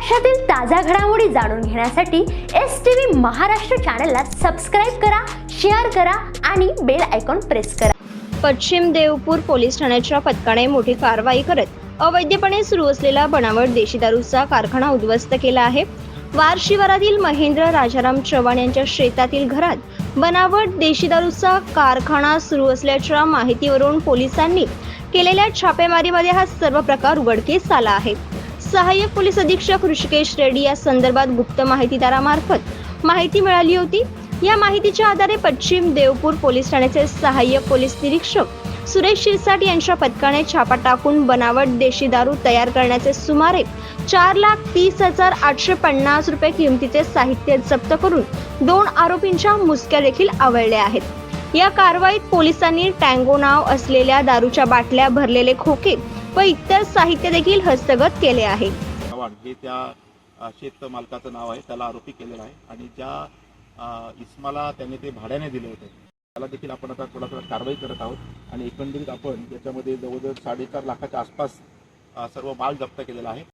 महाराष्ट्रातील ताज्या घडामोडी जाणून घेण्यासाठी एस टी व्ही महाराष्ट्र चॅनलला सबस्क्राईब करा शेअर करा आणि बेल आयकॉन प्रेस करा. पश्चिम देवपूर पोलीस ठाण्याच्या पथकाने मोठी कारवाई करत अवैधपणे सुरू असलेला बनावट देशी दारूचा कारखाना उद्ध्वस्त केला आहे. वार शिवारातील महेंद्र राजाराम चव्हाण यांच्या शेतातील घरात बनावट देशी दारूचा कारखाना सुरू असल्याच्या माहितीवरून पोलिसांनी केलेल्या छापेमारीमध्ये हा सर्व प्रकार उघडकीस आला आहे. सहाय्यक पोलीस अधीक्षक ऋषिकेश रेड्डी या संदर्भात गुप्त माहितीदारामार्फत माहिती मिळाली होती. या माहितीच्या आधारे पश्चिम देवपूर पोलीस ठाण्याचे सहाय्यक पोलीस निरीक्षक सुरेश शिरसाट यांच्या पथकाने छापा टाकून बनावट देशी दारू तयार करण्याचे सुमारे चार लाख तीस हजार आठशे पन्नास रुपये किमतीचे साहित्य जप्त करून दोन आरोपींच्या मुसक्या देखील आवळल्या आहेत. या कारवाईत पोलिसांनी टँगो नाव असलेल्या दारूच्या बाटल्या भरलेले खोके व इतर साहित्य देखील हस्तगत केले आहे. हे त्या शेत मालकाचं नाव आहे. त्याला आरोपी केलेला आहे. आणि ज्या इस्माला त्याने ते भाड्याने दिले होते. त्याला देखील आपण आता थोडा थोडा कारवाई करत आहोत. आणि एकंदरीत आपण याच्यामध्ये जवळजवळ साडेचार लाखाच्या आसपास सर्व माल जप्त केलेला आहे.